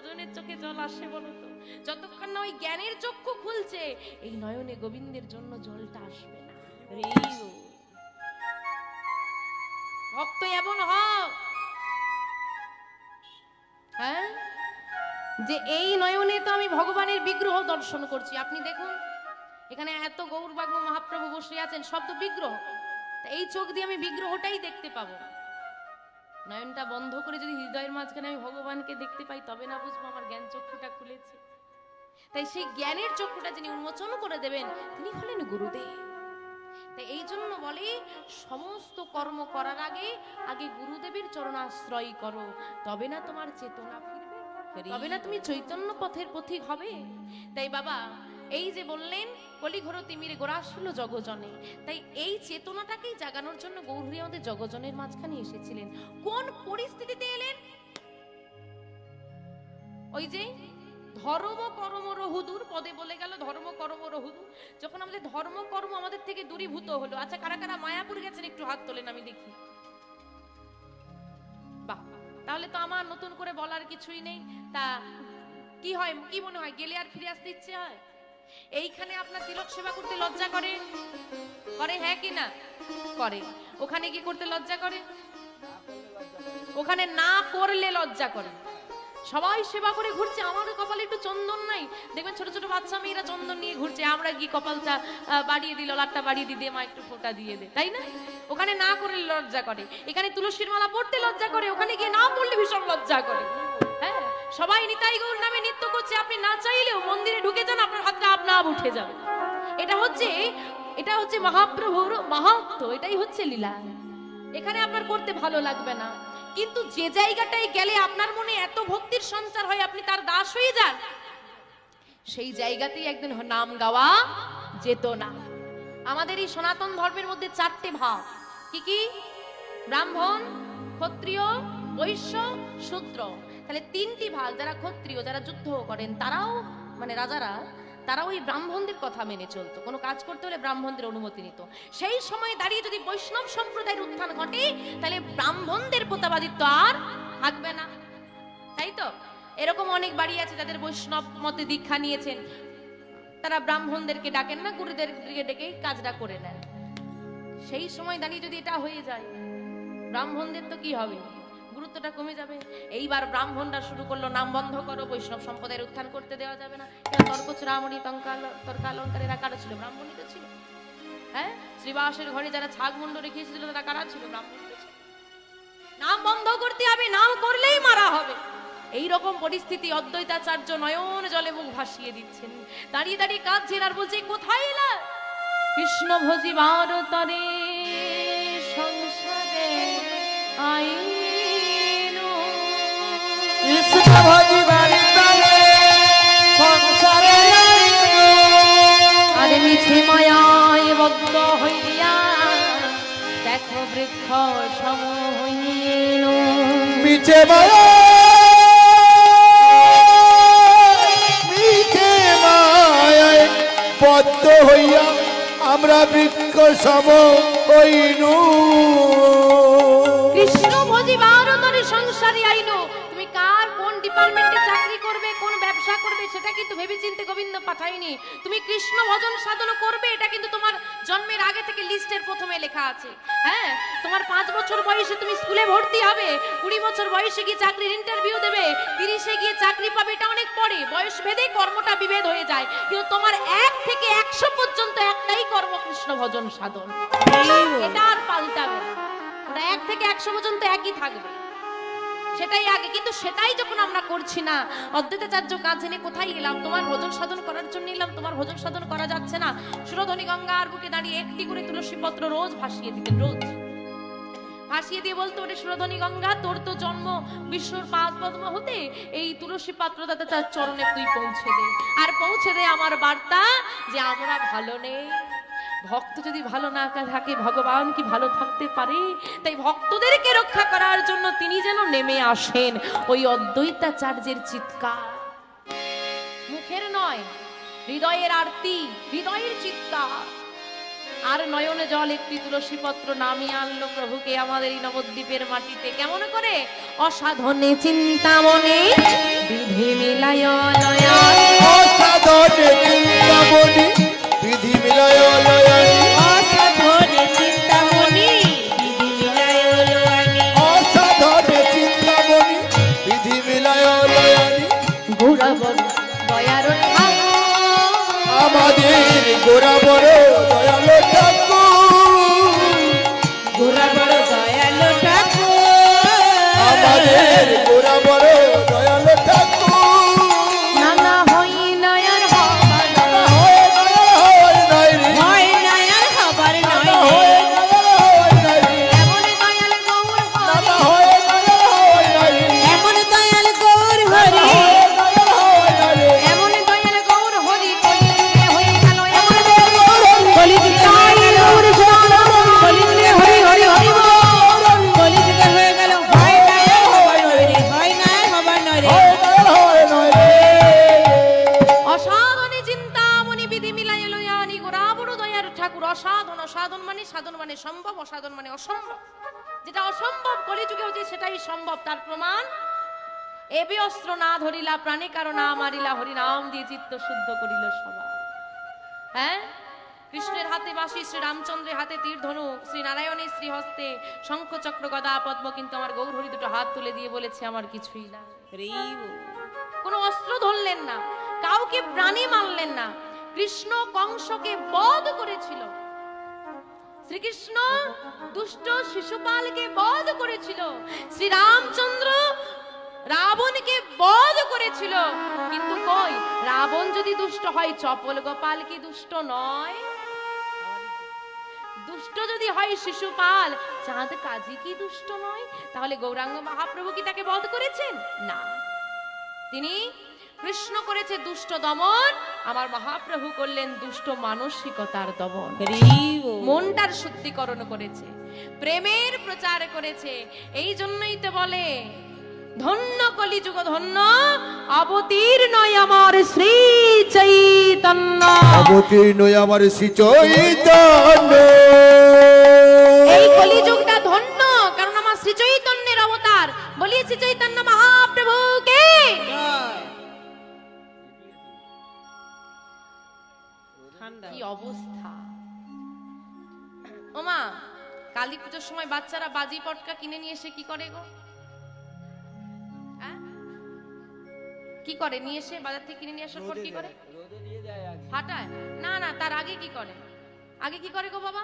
ভজনের চোখে জল আসে বলো তো? যতক্ষণ না ওই জ্ঞানের চক্ষু খুলছে, এই নয়নে গোবিন্দের জন্য জলটা আসবে না। ভক্ত এমন হোক হ্যাঁ? যে এই নয়নে তো আমি ভগবানের বিগ্রহ দর্শন করছি। আপনি দেখুন, এখানে এত গৌরবাগ্ন মহাপ্রভু বসে আছেন, সব তো বিগ্রহ। এই চোখ দিয়ে আমি বিগ্রহটাই দেখতে পাবো না। নয়নটা বন্ধ করে যদি হৃদয়ের মাঝখানে আমি ভগবানকে দেখতে পাই, তবে না বুঝব আমার জ্ঞান চক্ষুটা খুলেছে। তাই সেই জ্ঞানের চক্ষুটা যিনি উন্মোচন করে দেবেন, তিনি হলেন গুরুদেব। তাই এই জন্য বলে, সমস্ত কর্ম করার আগে আগে গুরুদেবের চরণাশ্রয় করো। তবে না তোমার চেতনা ফিরবে, তবে না তুমি চৈতন্য পথের পথিক হবে। তাই বাবা এই যে বললেন কলিঘর তিমিরে গোড়াশুল জগজনে। তাই এই চেতনাটাকেই জাগানোর জন্য গৌরী আমাদের জগজনের মাঝখানে এসেছিলেন। কোন পরিস্থিতিতে এলেন? ওই যে ধর্ম কর্ম রহুদুর পদে বলে গেল, ধর্ম কর্ম রহুদুর। যখন আমাদের ধর্ম কর্ম আমাদের থেকে দূরীভূত হলো আচ্ছা কারা কারা মায়াপুর গেছেন একটু হাত তোলেন, আমি দেখি। বাহ, তাহলে তো আমার নতুন করে বলার কিছুই নেই। তা কি হয়, কি মনে হয়, গেলে আর ফিরে আসতে ইচ্ছে হয়? এইখানে আপনার তিলক সেবা করতে লজ্জা করে? করে হ্যাঁ কি না? করে। ওখানে কি করতে লজ্জা করে? ওখানে না করলে লজ্জা করে। সবাই সেবা করে ঘুরছে। আমারও কপালে একটু চন্দন নাই। দেখবেন ছোট ছোট বাচ্চা মেয়েরা চন্দন নিয়ে ঘুরছে। আমরা কি কপালটা বাড়িয়ে দিল, লাটটা বাড়িয়ে দিয়ে দে মা একটু ফোঁটা দিয়ে দে। তাই না? ওখানে না করলে লজ্জা করে। এখানে তুলসীর মালা পড়তে লজ্জা করে। ওখানে গিয়ে না পড়লে ভীষণ লজ্জা করে। সবাই নিতাই গৌর নামে নৃত্য করছে, আপনি না চাইলেও মন্দিরে ঢুকে যান, আপনার হাতটা আপনা আপ উঠে যাবে। এটা হচ্ছে এটা হচ্ছে মহাপ্রভুর মাহাত্ম এটাই হচ্ছে লীলা। এখানে আপনার করতে ভালো লাগবে না। কিন্তু যে জায়গাটায় গেলে আপনার মনে এত ভক্তির সঞ্চার হয়, আপনি তার দাস হয়ে যান, সেই জায়গাতেই একদিন নাম গাওয়া যেত না। আমাদের এই সনাতন ধর্মের মধ্যে চারটে ভাব। কি কি? ব্রাহ্মণ, ক্ষত্রিয়, বৈশ্য, শূদ্র। তাহলে তিনটি ভাগ যারা ক্ষত্রিয়, যারা যুদ্ধ করেন, তারাও মানে রাজারা তারা ওই ব্রাহ্মণদের কথা মেনে চলতো। কোনো কাজ করতে হলে ব্রাহ্মণদের অনুমতি নিত। সেই সময় দাঁড়িয়ে যদি বৈষ্ণব সম্প্রদায়ের উত্থান ঘটে, তাহলে ব্রাহ্মণদের প্রতাবাদিত্ব আর থাকবে না। তাই তো? এরকম অনেক বাড়ি আছে যাদের বৈষ্ণব মতে দীক্ষা নিয়েছেন। তারা ব্রাহ্মণদেরকে ডাকেন না, গুরুদেরকে ডেকে কাজটা করে নেন। সেই সময় দাঁড়িয়ে যদি এটা হয়ে যায়, ব্রাহ্মণদের তো কি হবে? গুরুত্বটা কমে যাবে। এইবার ব্রাহ্মণরা শুরু করল, নাম বন্ধ করো, বৈষ্ণব সম্প্রদায়ের উত্থান করতে দেওয়া যাবে না। কেন তর্ক চূড়ামণি তঙ্কাল তর্কালঙ্কার, এরা কারও ছিল? ব্রাহ্মণই তো ছিল। হ্যাঁ? শ্রীবাসের ঘরে যারা ছাগ মুন্ড রেখে এসেছিল তারা কারা ছিল? ছিল। নাম বন্ধ করতে হবে নাম করলেই মারা হবে। এই রকম পরিস্থিতি অদ্বৈতাচার্য নয়ন জলে মুখ ভাসিয়ে দিচ্ছেন। দাঁড়িয়ে দাঁড়িয়ে কাঁদছেন আর বলছে কোথায় এলা? কৃষ্ণ ভোজি তরে মিছে মায়ায় বদ্ধ হইয়া, দেখো বৃক্ষ সম হইল মিছে মায়া, মিছে বদ্ধ হইয়া আমরা বৃক্ষ সম হইনু। সেটা কিন্তু ভেবে চিন্তে গোবিন্দ পাঠায়নি। তুমি কৃষ্ণ ভজন সাধন করবে এটা কিন্তু তোমার জন্মের আগে থেকে লিস্টের প্রথমে লেখা আছে। হ্যাঁ তোমার পাঁচ বছর বয়সে তুমি স্কুলে ভর্তি হবে কুড়ি বছর বয়সে গিয়ে চাকরির ইন্টারভিউ দেবে তিরিশে গিয়ে চাকরি পাবে এটা অনেক পরে। বয়স ভেদে কর্মটা বিভেদ হয়ে যায়। কিন্তু তোমার এক থেকে একশো পর্যন্ত একটাই কর্ম কৃষ্ণ ভজন সাধন। এটা আর পাল্টাবে ওটা এক থেকে একশো পর্যন্ত একই থাকবে। সেটাই আগে, কিন্তু সেটাই যখন আমরা করছি না, অদ্বৈতাচার্য কাজ এনে কোথায় এলাম? তোমার ভোজন সাধন করার জন্য এলাম, তোমার ভোজন সাধন করা যাচ্ছে না। সুরধনী গঙ্গার বুকে দাঁড়িয়ে একটি করে তুলসী পত্র রোজ ভাসিয়ে দিতেন, রোজ। ভাসিয়ে দিয়ে বলতো, ওরে সুরধনী গঙ্গা, তোর তো জন্ম বিষ্ণুর পাদ পদ্ম হতে, এই তুলসী পাত্র তাতে তার চরণে তুই পৌঁছে দে। আর পৌঁছে দে আমার বার্তা যে আমরা ভালো নেই। ভক্ত যদি ভালো না থাকে, ভগবান কি ভালো থাকতে পারে? তাই ভক্তদেরকে রক্ষা করার জন্য তিনি যেন নেমে আসেন ওই অদ্বৈতাচার্যের চিৎকার। মুখের নয়, হৃদয়ের আরতি, হৃদয়ের চিৎকার। আর নয়নে জল একটি তুলসী পত্র নামিয়ে আনলো প্রভুকে আমাদের এই নবদ্বীপের মাটিতে। কেমন করে? অসাধনে চিন্তা মনে, বিধি মিলায় অসাধনে চিন্তা শুদ্ধ করিল সবার। হ্যাঁ? কৃষ্ণের হাতে বাসি শ্রী রামচন্দ্রের হাতে তীর ধনু শ্রী নারায়ণের শ্রী হস্তে শঙ্খ চক্র গদা পদ্ম কিন্তু আমার গৌর হরি দুটো হাত তুলে দিয়ে বলেছে আমার কিছুই না। কোনো অস্ত্র ধরলেন না কাউকে প্রাণী মারলেন না কৃষ্ণ কংসকে বধ করেছিল। শ্রীকৃষ্ণ দুষ্ট শিশুপালকে বধ করেছিল। শ্রী রামচন্দ্র রাবণকে বধ করেছিল। কিন্তু কই? রাবণ যদি দুষ্ট হয় চপল গোপাল কি দুষ্ট নয়? দুষ্ট যদি হয় শিশুপাল চাঁদ কাজী কি দুষ্ট নয়? তাহলে গৌরাঙ্গ মহাপ্রভু কি তাকে বধ করেছেন? না। তিনি কৃষ্ণ করেছে দুষ্ট দমন আমার মহাপ্রভু করলেন দুষ্ট মানসিকতার দমন। মনটার শুদ্ধিকরণ করেছে প্রেমের প্রচার করেছে এই জন্যই তো বলে ধন্য কলিযুগ ধন্য অবতীর্ণ আমার শ্রী চৈতন্য। অবতীর্ণ আমার শ্রী চৈতন্য। এই কলিযুগটা ধন্য কারণ আমার শ্রী চৈতন্যের অবতার। বলি শ্রী চৈতন্য মহাপ্রভুকে। কি অবস্থা? ওমা কালী পুজোর সময় বাচ্চারা বাজি পটকা কিনে নিয়ে এসে কি করে গো? কি করে? নিয়ে এসে বাজার থেকে কিনে নিয়ে আসার পর কি করে? ফাটায় না না তার আগে কি করে? আগে কি করে গো বাবা?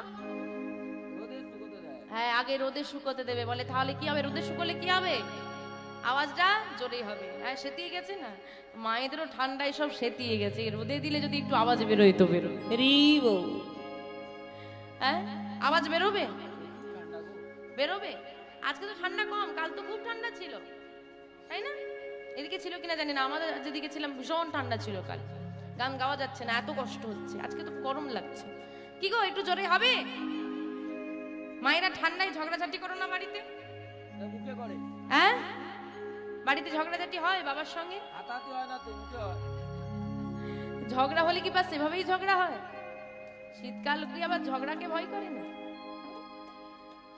হ্যাঁ আগে রোদে শুকোতে দেবে। বলে তাহলে কি হবে? রোদে শুকোলে কি হবে? আওয়াজটা জোরেই হবে। হ্যাঁ সেতিয়ে গেছে না? মায়েদেরও ঠান্ডায় সব সেতিয়ে গেছে। রোদে দিলে যদি একটু আওয়াজ বেরোয় তো হরি হ্যাঁ আওয়াজ বেরোবে? বেরোবে? আজকে তো ঠান্ডা কম কাল তো খুব ঠান্ডা ছিল। তাই না? এদিকে ছিল কিনা জানি না আমাদের যেদিকে ছিলাম ভীষণ ঠান্ডা ছিল কাল। গান গাওয়া যাচ্ছে না এত কষ্ট হচ্ছে আজকে তো গরম লাগছে। কি গো একটু জোরে হবে? মায়েরা ঠান্ডায় ঝগড়াঝাটি করো না বাড়িতে। হ্যাঁ? বাড়িতে ঝগড়াঝাটি হয় বাবার সঙ্গে? ঝগড়া হলে কি বাস এভাবেই ঝগড়া হয়? শীতকাল অব্দি আবার ঝগড়াকে ভয় করে না?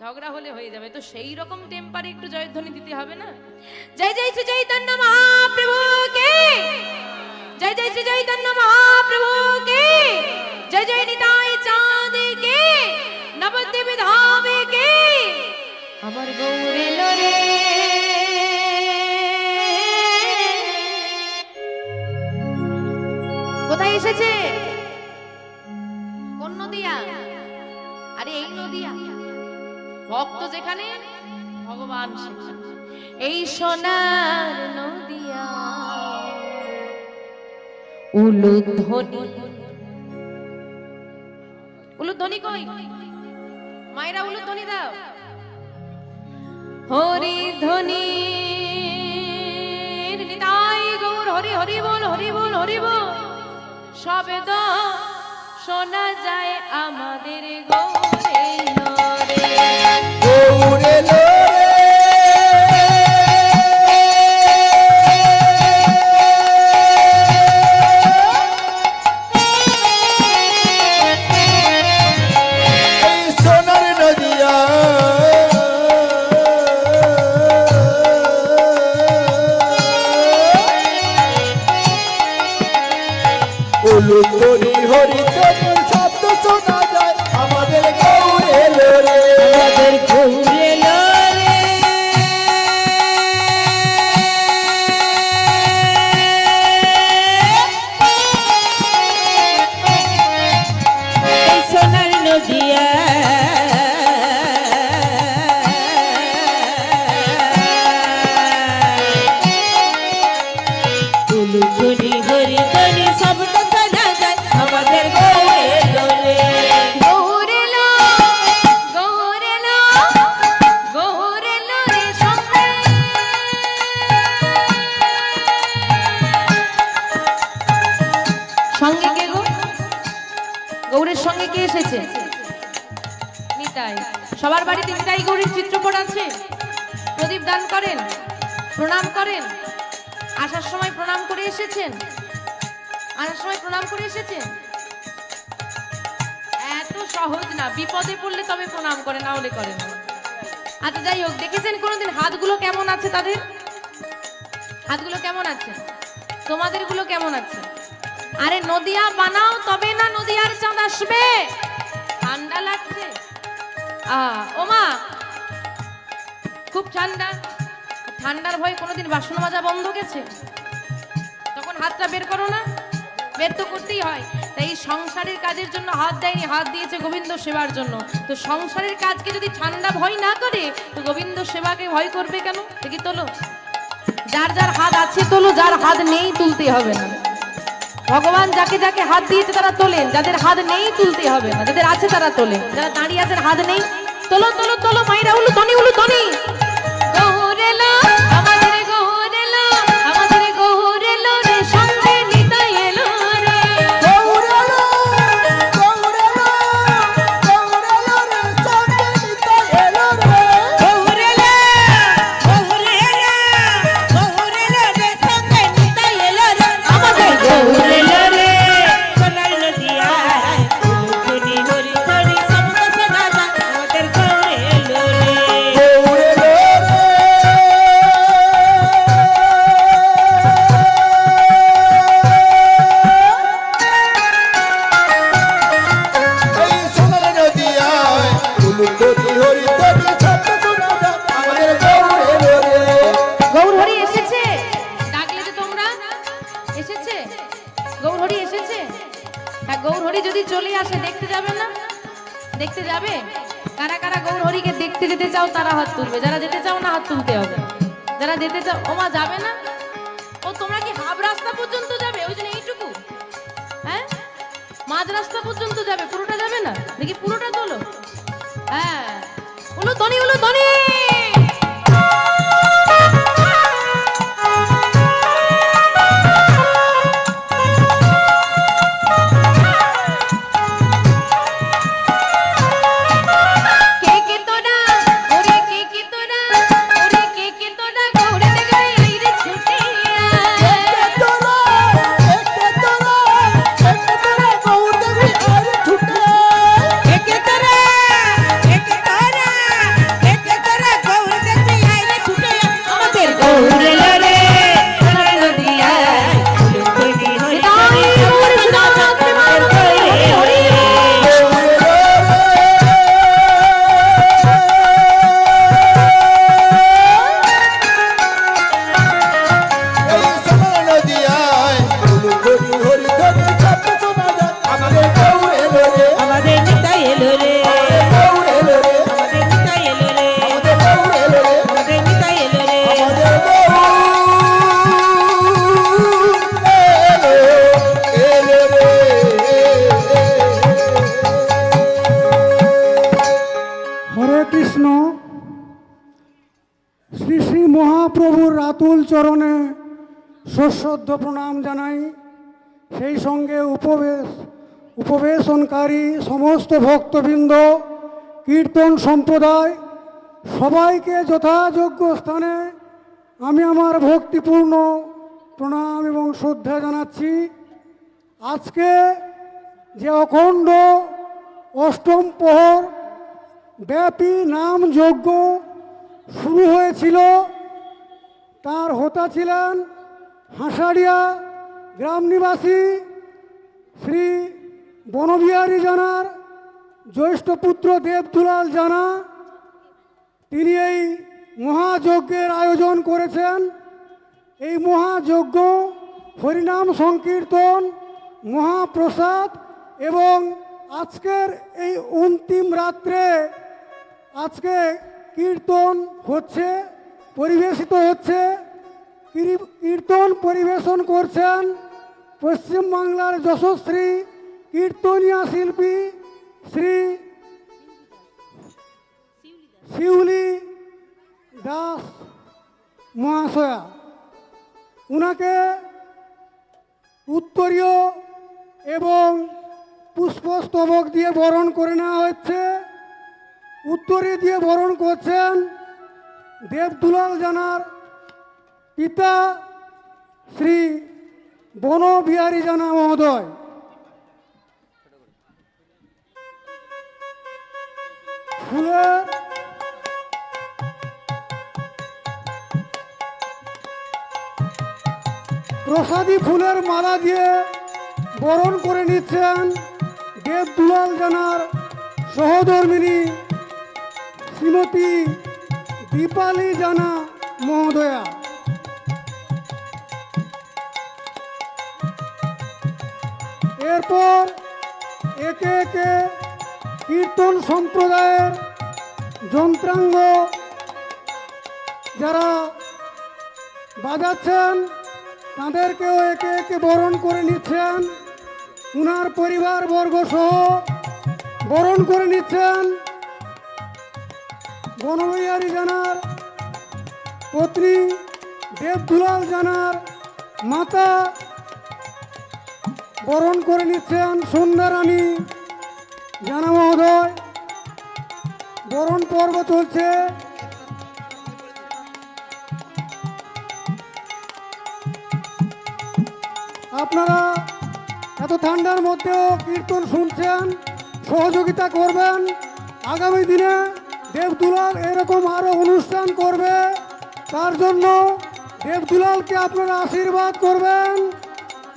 ঝগড়া হলে হয়ে যাবে। তো সেই রকম টেম্পারে একটু জয়ধ্বনি দিতে হবে না? জয় জয় শ্রী চৈতন্য মহাপ্রভুকে। জয় জয় শ্রী চৈতন্য মহাপ্রভুকে। জয় জয় নিতাই এই সোনার নদিয়া। উলুধ্বনি। উলুধ্বনি কই? মায়েরা উলুধ্বনি দাও। হরি ধ্বনি নিতাই গৌর হরি হরি বল হরি বল হরি বল। শব্দ শোনা যায় আমাদের গৌরে নরে। গৌরে গৌরের সঙ্গে কে এসেছে? সবার বাড়িতে নিতাই গৌরীর চিত্রপট আছে? প্রদীপ দান করেন? প্রণাম করেন? আসার সময় প্রণাম করে এসেছেন? আসার সময় প্রণাম করে এসেছেন? এত সহজ না, বিপদে পড়লে তবে প্রণাম করে না হলে করে না। আচ্ছা যাই হোক, দেখেছেন কোনোদিন হাতগুলো কেমন আছে তাদের? হাতগুলো কেমন আছে? তোমাদেরগুলো কেমন আছে? আরে নদিয়া বানাও, তবে না নদিয়ার চাঁদ আসবে। ঠান্ডা লাগছে। ওমা, খুব ঠান্ডা। ঠান্ডার ভয়ে কোনোদিন বাসন মাজা বন্ধ গেছে। তখন হাতটা বের করো না। বের তো করতেই হয়। তাই এই সংসারের কাজের জন্য হাত দেয়নি, হাত দিয়েছে গোবিন্দ সেবার জন্য। তো সংসারের কাজকে যদি ঠান্ডা ভয় না করে, তো গোবিন্দ সেবাকে ভয় করবে কেন? দেখি তোলো। যার যার হাত আছে তোলো, যার হাত নেই তুলতে হবে না। ভগবান যাকে যাকে হাত দিয়েছে তারা তোলেন। যাদের হাত নেই তুলতে হবে না। যাদের আছে তারা তোলেন। যারা দাঁড়িয়ে আছেন, হাত নেই। তোলো তোলো তোলো মাইরা উলু তনি উলু তনি চাও তারা হাত তুলবে। যারা যেতে চাও না, হাত তুলতে হবে। যারা যেতে চাও, ওমা যাবে না? ও, তোমরা কি হাফ রাস্তা পর্যন্ত যাবে? ওই জন্য এইটুকু। হ্যাঁ? মাঝ রাস্তা পর্যন্ত যাবে, পুরোটা যাবে না? দেখি পুরোটা তোলো। হ্যাঁ। ওলো ধনী ওলো তনি সশ্রদ্ধ প্রণাম জানাই। সেই সঙ্গে উপবেশ উপবেশনকারী সমস্ত ভক্তবৃন্দ, কীর্তন সম্প্রদায়, সবাইকে যথাযোগ্য স্থানে আমি আমার ভক্তিপূর্ণ প্রণাম এবং শ্রদ্ধা জানাচ্ছি। আজকে যে অখণ্ড অষ্টম প্রহর ব্যাপী নাম যজ্ঞ শুরু হয়েছিল, তার হোতা ছিলেন হাঁসাড়িয়া গ্রাম নিবাসী শ্রী বনবিহারী জানার জ্যৈষ্ঠ পুত্র দেবদুলাল জানা, তিনি এই মহাযজ্ঞের আয়োজন করেছেন। এই মহাযজ্ঞ হরিনাম সংকীর্তন, মহাপ্রসাদ এবং আজকের এই অন্তিম রাত্রে আজকে কীর্তন হচ্ছে, পরিবেশিত হচ্ছে। কীর্তন পরিবেশন করছেন পশ্চিমবাংলার যশস্বী কীর্তনিয়া শিল্পী শ্রী শিউলি দাস মহাশয়া। উনাকে উত্তরীয় এবং পুষ্পস্তবক দিয়ে বরণ করে নেওয়া হচ্ছে। উত্তরে দিয়ে বরণ করছেন দেবদুলাল জানার পিতা শ্রী বনবিহারী জানা মহোদয়। ফুলের প্রসাদী ফুলের মালা দিয়ে বরণ করে নিচ্ছেন দেবদুলাল জানার সহধর্মিনী শ্রীমতী দীপালি জানা মহোদয়া। এরপর একে একে কীর্তন সম্প্রদায়ের যন্ত্রাঙ্গ যারা বাজাচ্ছেন, তাদেরকেও একে একে বরণ করে নিচ্ছেন। উনার পরিবার বর্গ সহ বরণ করে নিচ্ছেন। বনবিহারী জানার পত্নী দেবদুলাল জানার মাতা বরণ করে নিচ্ছেন সন্ধ্যা রানী। জানা মহোদয়, বরণ পর্ব চলছে। আপনারা এত ঠান্ডার মধ্যেও কীর্তন শুনছেন, সহযোগিতা করবেন। আগামী দিনে দেবদুলাল এরকম আরও অনুষ্ঠান করবে, তার জন্য দেবদুলালকে আপনারা আশীর্বাদ করবেন।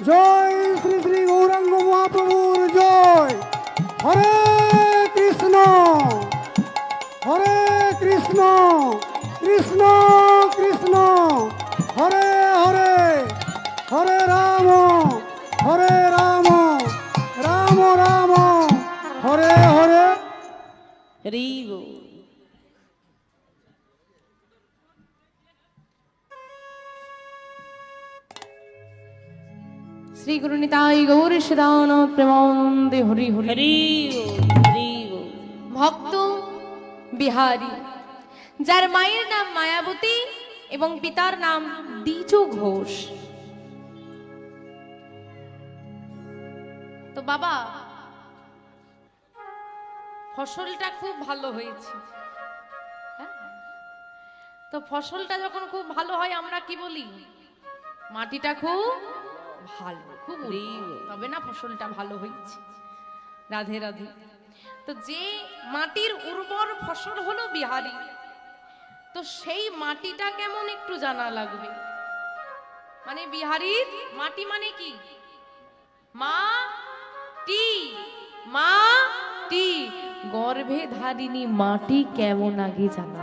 জয় শ্রী শ্রী গৌরাঙ্গ মহাপ্রভুর জয়। হরে কৃষ্ণ হরে কৃষ্ণ কৃষ্ণ কৃষ্ণ। হরে হরে হরে রাম হরে রাম রাম রাম। হরে হরে। হরি বল শ্রী গুরু সদান প্রেমানন্দে হরি হরি ভক্ত বিহারী যার মায়ের নাম মায়াবতী এবং পিতার নাম দ্বিজ ঘোষ তো বাবা ফসলটা খুব ভালো হয়েছে। হ্যাঁ? তো ফসলটা যখন খুব ভালো হয় আমরা কি বলি? মাটিটা খুব ভালো খুব। তবে না ফসলটা ভালো হয়েছে। রাধে রাধে। তো যে মাটির উর্বর ফসল হলো বিহারি তো সেই মাটিটা কেমন একটু জানা লাগবে? মানে বিহারির মাটি মানে কি? মা টি মা টি গর্ভে ধারিনী মাটি কেমন আগে জানা?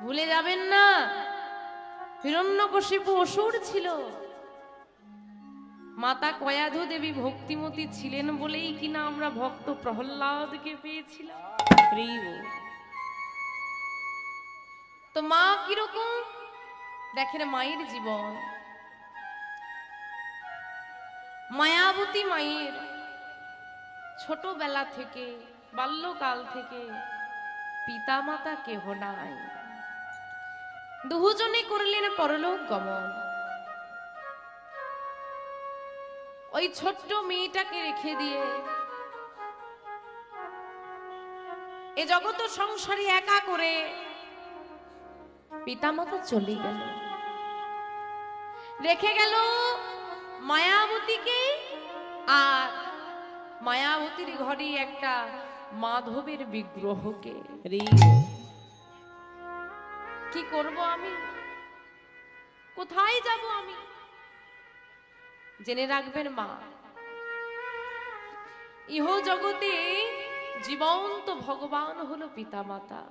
ভুলে যাবেন না। হিরণ্যকশিপু অসুর ছিল। মাতা কয়াধু দেবী ভক্তিমতী ছিলেন বলেই কিনা আমরা ভক্ত প্রহ্লাদকে পেয়েছিলাম। বল তো মা কীরকম? দেখেন মায়ের জীবন। মায়াবতী মায়ের ছোটবেলা থেকে বাল্যকাল থেকে পিতা মাতা কেহ নাই। দুজনে করলেন পরলোক গমন। ওই ছোট্ট মেয়েটাকে রেখে দিয়ে এ জগত সংসারে একা করে পিতামাতা চলে গেল। রেখে গেল মায়াবতীকে আর মায়াবতীর ঘরে একটা মাধবের বিগ্রহকে। কি করব আমি? কোথায় যাব আমি? জেনে রাখবেন মা ইহ জগতে জীবন্ত ভগবান হলো পিতামাতা।